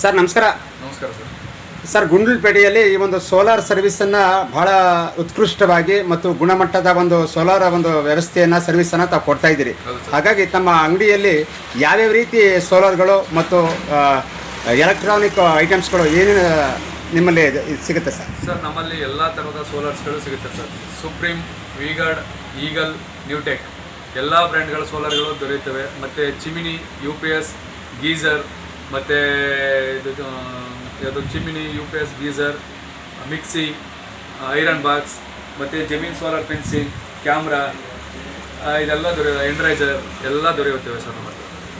Sir ನಮಸ್ಕಾರ. ನಮಸ್ಕಾರ sir. Sir ಗುಂಡ್ಲುಪೇಟೆಯಲ್ಲಿ ಈ ಒಂದು ಸೋಲಾರ್ ಸರ್ವಿಸನ್ನು ಬಹಳ ಉತ್ಕೃಷ್ಟವಾಗಿ ಮತ್ತು ಗುಣಮಟ್ಟದ ಒಂದು ಸೋಲಾರ ಒಂದು ವ್ಯವಸ್ಥೆಯನ್ನು ಸರ್ವಿಸನ್ನು ತಾವು ಕೊಡ್ತಾ ಇದ್ದೀರಿ. ಹಾಗಾಗಿ ತಮ್ಮ ಅಂಗಡಿಯಲ್ಲಿ ಯಾವ್ಯಾವ ರೀತಿ ಸೋಲಾರ್ಗಳು ಮತ್ತು ಎಲೆಕ್ಟ್ರಾನಿಕ್ ಐಟಮ್ಸ್ಗಳು ಏನೇನು ನಿಮ್ಮಲ್ಲಿ ಸಿಗುತ್ತೆ ಸರ್? ಸರ್ ನಮ್ಮಲ್ಲಿ ಎಲ್ಲ ಥರದ ಸೋಲಾರ್ಸ್ಗಳು ಸಿಗುತ್ತೆ sir. Supreme V-Guard Eagle Newtech ಎಲ್ಲ ಬ್ರ್ಯಾಂಡ್ಗಳ ಸೋಲಾರ್ಗಳು ದೊರೆಯುತ್ತವೆ. ಮತ್ತು chimney U P S geyser ಮತ್ತು ಇದು ಯಾವುದು chimney U P S geyser mixie iron box ಮತ್ತು ಜಮೀನ್ ಸೋಲಾರ್ ಪೆನ್ಸಿಲ್ ಕ್ಯಾಮ್ರಾ ಇದೆಲ್ಲ ದೊರೆಯ ಎಂಡ್ರೈಸರ್ ಎಲ್ಲ ದೊರೆಯುತ್ತೇವೆ ಸರ್ ನಮ್ಮ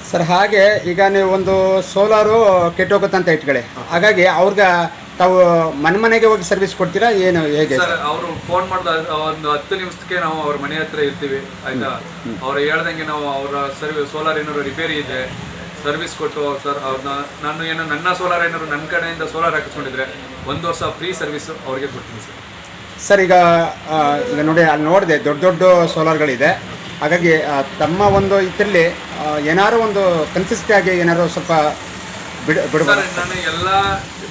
ಸರ್ ಹಾಗೆ ಈಗ ನೀವು ಒಂದು ಸೋಲಾರು ಕೆಟ್ಟೋಗುತ್ತಂತ ಇಟ್ಕೊಳ್ಳಿ. ಹಾಗಾಗಿ ಅವ್ರಿಗೆ ತಾವು ಮನೆ ಮನೆಗೆ ಹೋಗಿ ಸರ್ವಿಸ್ ಕೊಡ್ತೀರಾ ಏನು ಹೇಗೆ? ಸರ್ ಅವರು ಫೋನ್ ಮಾಡಿದ ಒಂದು ಹತ್ತು ನಿಮಿಷಕ್ಕೆ ನಾವು ಅವ್ರ ಮನೆ ಹತ್ರ ಇರ್ತೀವಿ ಆಯ್ತಾ? ಅವ್ರು ಹೇಳ್ದಂಗೆ ನಾವು ಅವರ ಸರ್ವಿಸ್ ಸೋಲಾರ್ ಏನಾದ್ರು ರಿಪೇರಿ ಇದೆ ಸರ್ವಿಸ್ ಕೊಟ್ಟು ಸರ್ ಅವ್ರನ್ನ ನಾನು ಏನೋ ನನ್ನ ಸೋಲಾರ್ ಏನಾದ್ರು ನನ್ನ ಕಡೆಯಿಂದ ಸೋಲಾರ್ ಹಾಕಿಸ್ಕೊಂಡಿದ್ರೆ ಒಂದು ವರ್ಷ ಫ್ರೀ ಸರ್ವಿಸ್ ಅವ್ರಿಗೆ ಕೊಡ್ತೀನಿ ಸರ್. ಸರ್ ಈಗ ಆ, ಈಗ ನೋಡಿ ಅಲ್ಲಿ ನೋಡಿದೆ ದೊಡ್ಡ ದೊಡ್ಡ ಸೋಲಾರ್ಗಳಿದೆ ಹಾಗಾಗಿ ಆ, ತಮ್ಮ ಒಂದು ಇದರಲ್ಲಿ ಏನಾರು ಒಂದು ಕನ್ಸಿಸ್ಟಿ ಆಗಿ ಏನಾದ್ರು ಸ್ವಲ್ಪ ಬಿಡು ಸರ್ ನಾನು ಎಲ್ಲ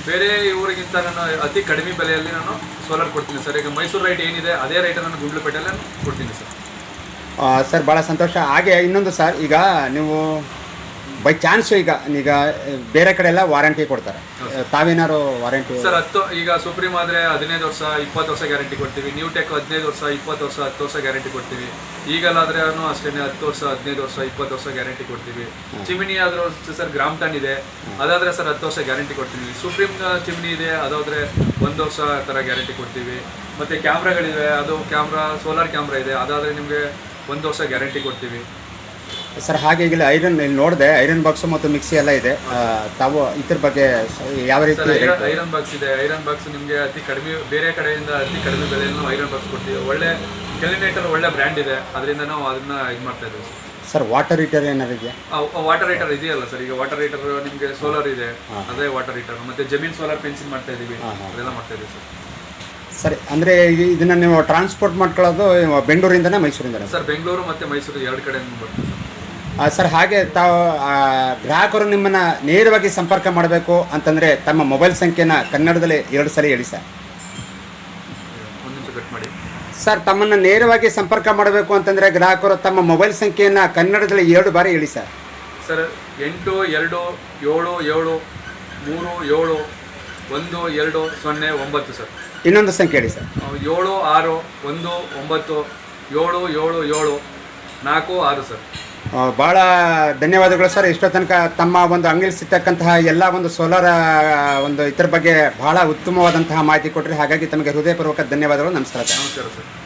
ಬೇರೆ ಊರಿಗಿಂತ ನಾನು ಅತಿ ಕಡಿಮೆ ಬೆಲೆಯಲ್ಲಿ ನಾನು ಸೋಲಾರ್ ಕೊಡ್ತೀನಿ ಸರ್. ಈಗ ಮೈಸೂರು ರೈಟ್ ಏನಿದೆ ಅದೇ ರೈಟ್ ನಾನು ಗುಂಡ್ಲುಪೇಟೆಯಲ್ಲಿ ನಾನು ಕೊಡ್ತೀನಿ ಸರ್. ಸರ್ ಭಾಳ ಸಂತೋಷ. ಹಾಗೆ ಇನ್ನೊಂದು ಸರ್ ಈಗ ನೀವು ಬೈ ಚಾನ್ಸ್ ಈಗ ಈಗ ಬೇರೆ ಕಡೆ ಎಲ್ಲ ವಾರಂಟಿ ಕೊಡ್ತಾರೆ. ತಾವೇನಾದ್ರು ವಾರಂಟಿ ಸರ್ ಹತ್ತು ಈಗ ಸುಪ್ರೀಂ ಆದ್ರೆ ಹದಿನೈದು ವರ್ಷ ಇಪ್ಪತ್ತು ವರ್ಷ ಗ್ಯಾರಂಟಿ ಕೊಡ್ತೀವಿ. ನ್ಯೂ ಟೆಕ್ ಹದಿನೈದು ವರ್ಷ ಇಪ್ಪತ್ತು ವರ್ಷ ಹತ್ತು ವರ್ಷ ಗ್ಯಾರಂಟಿ ಕೊಡ್ತೀವಿ. ಈಗಲಾದ್ರೆ ಅಷ್ಟೇ ಹತ್ತು ವರ್ಷ ಹದಿನೈದು ವರ್ಷ ಇಪ್ಪತ್ತು ವರ್ಷ ಗ್ಯಾರಂಟಿ ಕೊಡ್ತೀವಿ. ಚಿಮಿನಿ ಆದ್ರೂ ಸರ್ ಗ್ರಾಮ್ ಟನ್ ಇದೆ. ಅದಾದ್ರೆ ಸರ್ ಹತ್ತು ವರ್ಷ ಗ್ಯಾರಂಟಿ ಕೊಡ್ತೀವಿ. ಸುಪ್ರೀಂ ಚಿಮಿನಿ ಇದೆ ಅದಾದ್ರೆ ಒಂದು ವರ್ಷ ಥರ ಗ್ಯಾರಂಟಿ ಕೊಡ್ತೀವಿ. ಮತ್ತೆ ಕ್ಯಾಮ್ರಾಗಳಿವೆ ಅದು ಕ್ಯಾಮ್ರಾ ಸೋಲಾರ್ ಕ್ಯಾಮ್ರಾ ಇದೆ. ಅದಾದ್ರೆ ನಿಮಗೆ ಒಂದು ವರ್ಷ ಗ್ಯಾರಂಟಿ ಕೊಡ್ತೀವಿ. ಸರ್ ಹಾಗೆ ಐರನ್ ಇಲ್ಲಿ ನೋಡಿದೆ ಐರನ್ ಬಾಕ್ಸ್ ಮತ್ತು ಮಿಕ್ಸಿ ಎಲ್ಲ ಇದೆ. ತಾವು ಇದ್ರ ಬಗ್ಗೆ ಯಾವ ರೀತಿ ಐರನ್ ಐರನ್ ಬಾಕ್ಸ್ ಇದೆ. ಐರನ್ ಬಾಕ್ಸ್ ನಿಮಗೆ ಅತಿ ಕಡಿಮೆ ಬೇರೆ ಕಡೆಯಿಂದ ಅತಿ ಕಡಿಮೆ ಬೆಲೆಯನ್ನು ಐರನ್ ಬಾಕ್ಸ್ ಕೊಡ್ತೀವಿ. ಒಳ್ಳೆ ಕೆಲಿನೇಟರ್ ಒಳ್ಳೆ ಬ್ರ್ಯಾಂಡ್ ಇದೆ. ಅದರಿಂದ ನಾವು ಅದನ್ನ ಇದು ಮಾಡ್ತಾ ಇದ್ದೀವಿ ಸರ್. ವಾಟರ್ ಹೀಟರ್ ಏನಾದ್ರು ಇದೆಯಾ? ವಾಟರ್ ಹೀಟರ್ ಇದೆಯಲ್ಲ ಸರ್ ಈಗ ವಾಟರ್ ಹೀಟರ್ ನಿಮಗೆ ಸೋಲಾರ್ ಇದೆ. ಅದೇ ವಾಟರ್ ಹೀಟರ್ ಮತ್ತೆ ಜಮೀನ್ ಸೋಲಾರ್ ಪೆನ್ಸಿಲ್ ಮಾಡ್ತಾ ಇದೀವಿ ಅದೆಲ್ಲ ಮಾಡ್ತಾ ಇದೀವಿ ಸರ್. ಸರಿ ಅಂದ್ರೆ ಇದನ್ನ ನೀವು ಟ್ರಾನ್ಸ್ಪೋರ್ಟ್ ಮಾಡ್ಕೊಳ್ಳೋದು ಬೆಂಗಳೂರಿಂದನೇ ಮೈಸೂರಿಂದ ಸರ್ ಬೆಂಗಳೂರು ಮತ್ತೆ ಮೈಸೂರು ಎರಡು ಕಡೆ ಬರ್ತೀವಿ ಸರ್ ಹಾಗೆ ತಾವು ಗ್ರಾಹಕರು ನಿಮ್ಮನ್ನು ನೇರವಾಗಿ ಸಂಪರ್ಕ ಮಾಡಬೇಕು ಅಂತಂದರೆ ತಮ್ಮ ಮೊಬೈಲ್ ಸಂಖ್ಯೆನ ಕನ್ನಡದಲ್ಲಿ ಎರಡು ಸಲ ಹೇಳಿ ಸರ್. ಸರ್ ತಮ್ಮನ್ನು ನೇರವಾಗಿ ಸಂಪರ್ಕ ಮಾಡಬೇಕು ಅಂತಂದರೆ ಗ್ರಾಹಕರು ತಮ್ಮ ಮೊಬೈಲ್ ಸಂಖ್ಯೆಯನ್ನು ಕನ್ನಡದಲ್ಲಿ ಎರಡು ಬಾರಿ ಹೇಳಿ ಸರ್. ಸರ್ ಎಂಟು ಎರಡು ಏಳು ಏಳು ಮೂರು ಏಳು ಒಂದು ಎರಡು ಸೊನ್ನೆ ಒಂಬತ್ತು ಸರ್. ಇನ್ನೊಂದು ಸಂಖ್ಯೆ ಹೇಳಿ ಸರ್. ಏಳು ಆರು ಒಂದು ಒಂಬತ್ತು ಏಳು ಏಳು ಏಳು ನಾಲ್ಕು ಆರು ಸರ್. ಭಾಳ ಧನ್ಯವಾದಗಳು ಸರ್. ಇಷ್ಟೋ ತನಕ ತಮ್ಮ ಒಂದು ಅಂಗಡಿಯಲ್ಲಿ ಸಿಗ್ತಕ್ಕಂತಹ ಎಲ್ಲ ಒಂದು ಸೋಲಾರ ಒಂದು ಇದ್ರ ಬಗ್ಗೆ ಬಹಳ ಉತ್ತಮವಾದಂತಹ ಮಾಹಿತಿ ಕೊಟ್ಟರೆ ಹಾಗಾಗಿ ತಮಗೆ ಹೃದಯಪೂರ್ವಕ ಧನ್ಯವಾದಗಳು. ನಮಸ್ಕಾರ ಸರ್.